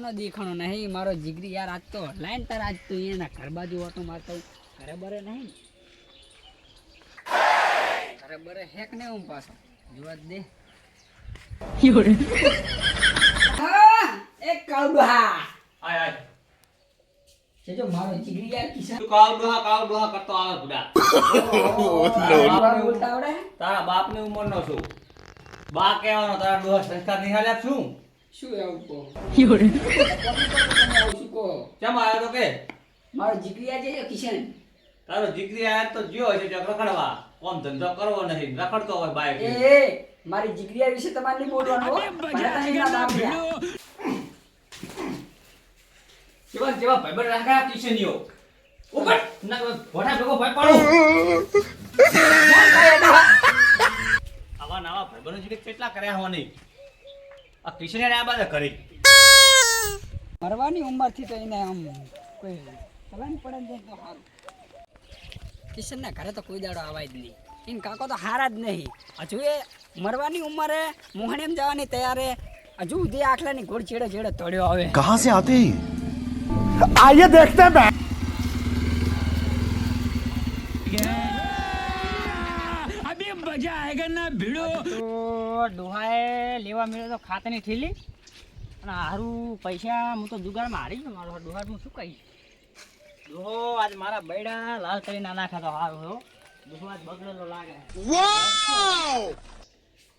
આનો દેખાણો નહીં મારો જીગરી યાર આજ તો લાઈન તાર આજ તો એના ઘર બાજુ ઓટો મારતો હું. ઘરે બરે નહીં. ને ઘરે બરે હેક ને હું પાછો. જોવા દે. એક કાવડો હા આય આય. જો મારો જીગરી યાર કરતો આવે બુડા. તારા બોલતા આવડે તારા બાપની ઉંમરનો છું. બા કહેવાનો તારા ડોહા સંસ્કાર નિહાલ્યા છું. શું એવું કહો? આવું શું કહો કેમ આવ્યો તો કે? મારો જીગરી યાર કિશન? તારો દીકરી આયા તો જ્યો છે રખડવા. કોમ ધંધો કરવો નહીં રખડતો હોય બાઈક એ એ, મારી જીગરી વિશે તમારે નહીં બોલવાનું હો. મને તને ના દાબ રહ્યા. કેવા કેવા ભાઈબંધ રાખ્યા કિશનીઓ? ઉપર ના ભોટા ભેગો ભાઈ પાડો. આવા નવા ભાઈબંધો કેટલા કર્યા હોવા નહીં આ કિશને આ બધા કરી. મરવાની ઉંમરથી તો એને આમ કોઈ ખબર પડે ને તો સારું. કિશનના ઘરે તો કોઈ દાડો આવાય જ નહીં. એને કાકો તો હારા જ નહીં. હજુ એ મરવાની ઉંમરે એમ જવાની તૈયારે હજુ જે આખલાની ગોળ ચેડે છેડે તળ્યો આવે. કહા સે આતે આઈએ દેખતે હૈ हैं आइए देखते हैं मैं તો ડોહાએ લેવા મળ્યો તો ખાતાની થેલી અને હારું પૈસા હું તો જુગારમાં હારી ગયો મારો ડોહા હું શું કહીશ ડોહો આજ મારા બૈડા લાલ કરી ના નાખા તો હારું હો ડોહો આજ બગડેલો લાગે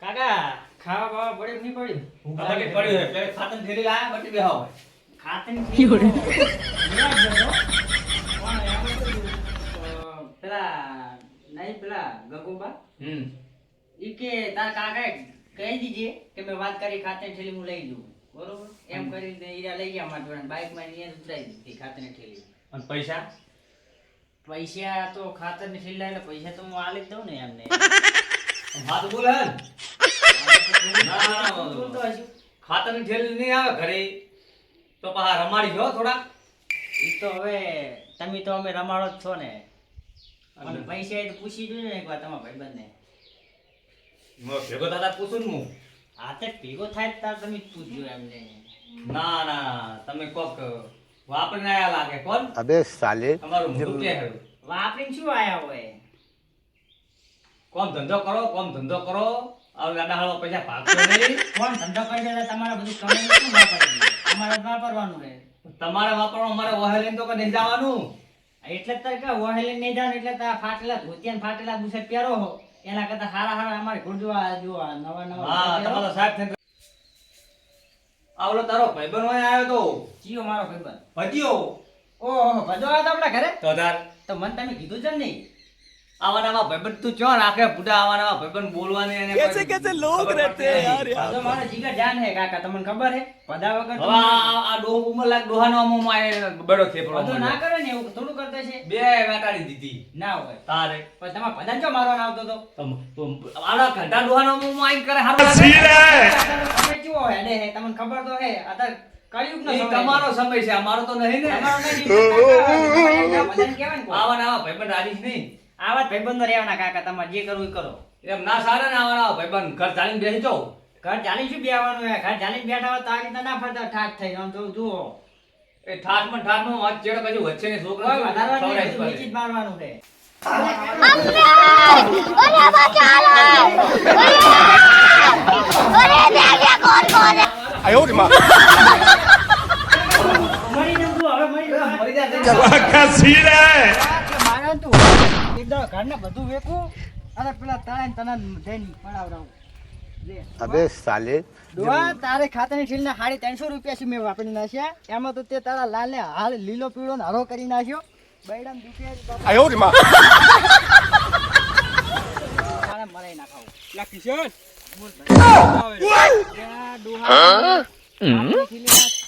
કાકા ખાવા બાવા પડ્યું કે નહીં પડ્યું ભૂખ બટી લાગી પડ્યું છે પેલી ખાતર થેલી લાયા બટી બેહાવ ખાતાની થેલી લેવા જ ગયો તો. કોણ એમ હતું? અ, પેલા નહીં પેલા ગગુબા. હમ. ઈ કે તાર કાકા કહી દીજે કે મેં વાત કરી ખાતે ઠેલી હું લઈ જઉં બરોબર? એમ કરીને ઈરા લઈ ગયા મારા જોડે. બાઇકમાં અહીંયા ઉતરાઈ દીધી ખાતરની ઠેલી. અને પૈસા? પૈસા તો ખાતરની ઠેલી લાવીને પૈસા તો હું આલી જ દઉં ને એમને. હાથ બોલ હે ના, ના, થેલી નહીં આવે ઘરે. તો પાછા રમાડી જો થોડા ઈ તો હવે તમે તો અમે રમાડો જ છો ને. કોમ ધંધો કરો કોમ ધંધો કરો. દાદા પૈસા કોણ ધંધો કરી તમારે બધું કમાઈ વાપરવાનું? અમારે તમારે વાપરવાનું અમારે વહેલી તો કે નહીં જવાનું. એટલે તો કે વહેલી નહીં જાણ એટલે તો ફાટેલા ધોતિયા ને ફાટેલા બુશર્ટ પહેરો હો. એના કરતા હારા હારા અમારે ગુરજવા જો નવા નવા હા તમારો સાહેબ થઈને આવલો તારો ભાઈબંધ હોય આવ્યો તો. ચિયો મારો ભાઈબંધ? ભજીયો. ઓહો ભજો આવ્યો આપણા ઘરે? તો તાર. તો મને તમે કીધું છે ને નહીં. આવાનામાં ભાઈબંધ તું ક્યાં રાખે? બુઢા આવાનામાં ભાઈબંધ બોલવાની અને કેસે કેસે લોગ રહેતે યાર યાર. મારા જીગા જાન હે કાકા તમને ખબર હે? પદા વગર હવે આ ડો ઉમર લાગ ડોહાનો અમો માય બડો થે પડો તો ના કરે ને એવું થોડું કરતા છે. બે વાટાડી દીધી. ના હોય. તારે. પણ તમાર પદા ક્યાં મારવાનો આવતો તો? તો આડા ઘંટા ડોહાનો અમો માય કરે હારું તમે કેવો હેડે હે? તમને ખબર તો હે. આ તમારો સમય છે અમારો તો નહીં ને. અમારો આવા ના ભાઈ પણ રાજી નહીં. આવા ભાઈબંધો રહેવાના કાકા તમારે જે કરવું એ કરો. એમ ના સારા ના આવવાના ભાઈબંધ ઘર ચાલીને બેસી જાવ ઘર ચાલી શું બેવાનું હે ઘર ચાલીને બેઠા હોય તો આ રીતે ના ફરતા ઠાઠ થઈ આમ તો જુઓ. એ ઠાઠમાં ઠાઠમાં વાત ચેડ પછી વચ્ચે ને છોકરા વધારવાનું નીચે મારવાનું રે મરી જા મરી જા સાડી ત્રણસો રૂપિયા મેં વાપરી નાખ્યા. એમાં તો તે તારા લાલને હાલ લીલો પીળો ને હરો કરી નાખ્યો. બૈડામ દુખે આયો રે મરાઈ નાખાવ. કિશોર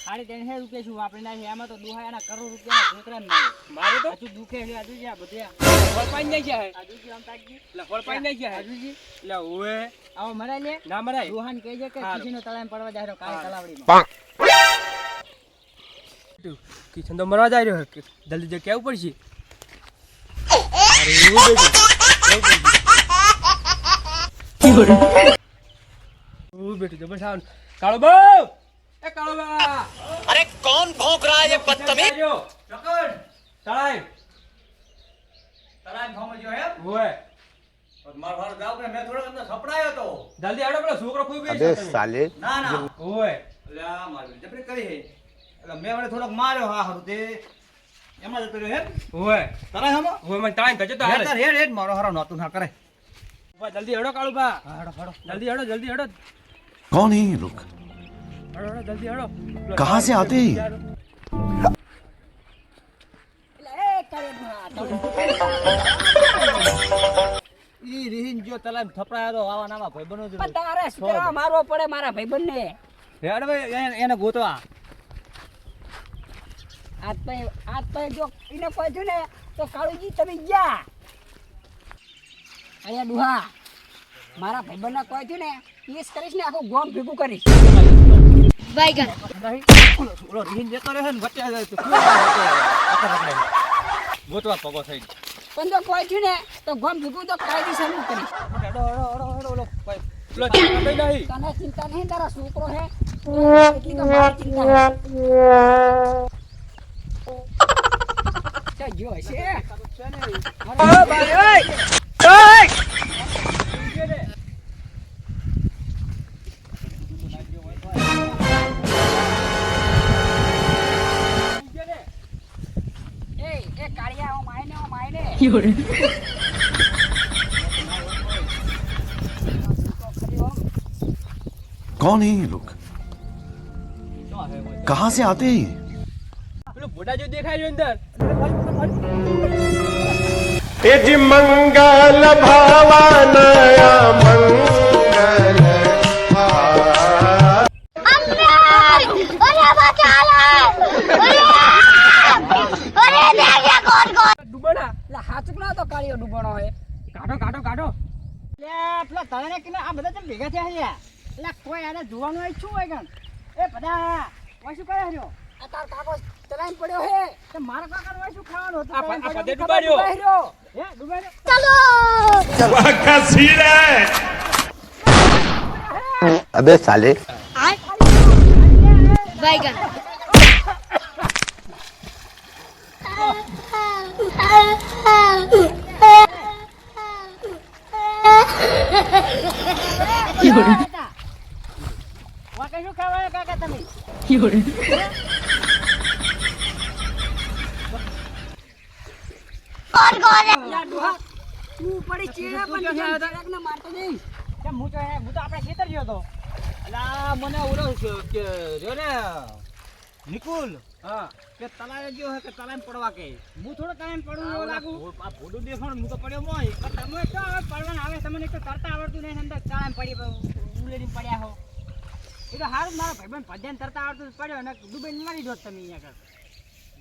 સાડી ત્રણસો રૂપિયા શું વાપરી નાખે? એમાં તો ડોહા એના કરોડ રૂપિયાના જ નહીં મારે તો? હજુ દુખે છે હજુ જ્યાં બધે. પાઈ નહીં જાય હજુ આમ તાકજી લફોડ પાઈ નહીં જાય હજુજી એટલે ઓએ આવો મરાય લે. ના મરાય? ડોહાને કહેજે કે હારું. કિશનનો પડવા જાય કાલ તલાવડીમાં. કિશન તો મરવા જાય રહ્યો જલ્દી જલ્દી કેવું પડશે? હું બેઠું જબર સાવ કાળો બહુ એ કાળો બાળા અરે કોણ ભોંક રહા હે બદતમી ચકડ તળાઈ તળાઈ ભોંક જો હે. ઓય. જલ્દી આડો પેલો છોકરો કોઈ બેસે સાલે. ના ના. ઓય. અલ્યા મારું જપરે કરી હે. એટલે મેં મને થોડોક માર્યો હા હારું તે. એમાં જતો રહ્યો હે. ઓય. તરાય હમો. ઓય મને તાણ કજો તો હારે હેડ હેડ મારો હારો નતું ના કરે જલ્દી હેડો કાળુબા હેડો હેડો. જલ્દી હેડો જલ્દી હેડો. કોણ હે લોક? कहाँ से आते हैं? એટલે એ કરે ડોહા તમે ઈ રીહિન જો તલામ થપડાયો તો આવા નામાં ભાઈબંધો જ પણ તારે શું કરવા મારવો પડે મારા ભાઈબંધને હેડ ભાઈ એને- એને ગોતવા આજ પછી આજ પછી જો એને કહ્યું ને તો કાળુજી તમે ગયા અહીંયા ડુહા મારા ભાઈબંધને કહ્યું થયું ને કેસ કરીશ ને આખું ગોમ ભેગું કરીશ ઓલો રીહિન જતો રહ્યો છે ને વચ્ચે જાય તો. ગોતવા પગો થઈ પણ જો કહ્યું થયું ને તો ગોમ ભેગું તો કાયદેસરનું કરીશ હેડો હેડો હેડો હેડો ઓલો ભાઈ પેલો ચિંતા કઈ નહીં તને ચિંતા નહીં તારા છોકરો હે એટલી તો મારી ચિંતા હે જો છે. એ করে कौन है ये लोग? कहाँ से आते हैं बूढ़ा जो देखा है अंदर। मंगल भावाना એટલે કોઈ આને જોવાનું હોય શું હોય ગણ? એ બધા હોય શું કરે રહ્યો આ તાર કાકો ચલાઈને પડ્યો હે. તો મારા કાકા હોય શું ખાવાનું અબે સાલે. વાઈગન તમે. કોણ કોણ તું પડી ચેડા પણ જરા મારતો નહીં. કેમ હું તો હું તો આપણે ખેતર ગયો તો. અલા મને ઓળખ કે રે ને નિકુલ. હા. કે તલાય ગયો હે કે તલાય પડવા કે? હું થોડો તલાય પડું એવું લાગુ. આ ભોડો દેખાણ હું તો પડ્યો મોય તમે તો પડવાનું આવે તમને તો તરતા આવડતું નહીં અંદર. તલાય પડી ઉલેડી પડ્યા હો. એ તો હારું મારો ભાઈબંધ ભજન તરતા આવડતું પડ્યો અને ડૂબીને મારી જોત તમે અહીંયા આગળ.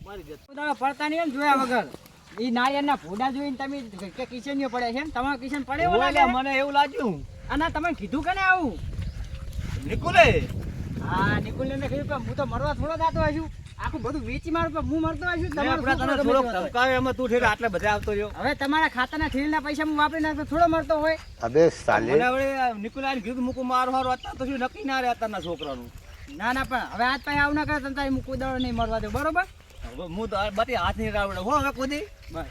મારી જત. તમે પડતા નહીં જોયા વગર. એ નાળિયેરના ભોડા જોઈને તમે કે કિશનીઓ પડે છે તમારો કિશન પડે એવો લાગે? મને એવું લાગ્યું. અને તમે કીધું કે ને આવું? નિકુલે? હા નિકુલને કીધું કે હું તો મરવા થોડો જાતો હશું. આખું બધું વેચી મારું પણ મરતો આવીશું તું આટલે બધા આવતો રહ્યો. હવે તમારા ખાતાના ઠેલના પૈસા હું વાપરી નાખતો થોડો મરતો હોય. અબે સાલે. મૂકું મારું હારું અત્યારે તો શું નક્કી ના રહે અત્યારના છોકરાનું. ના ના પણ હવે આજ પાસે આવું ના કરે તને તારી મૂકું નહીં મળવા દે બરોબર? હું તો હાથ નહીં રાવડે. હો હવે કુદી. બસ.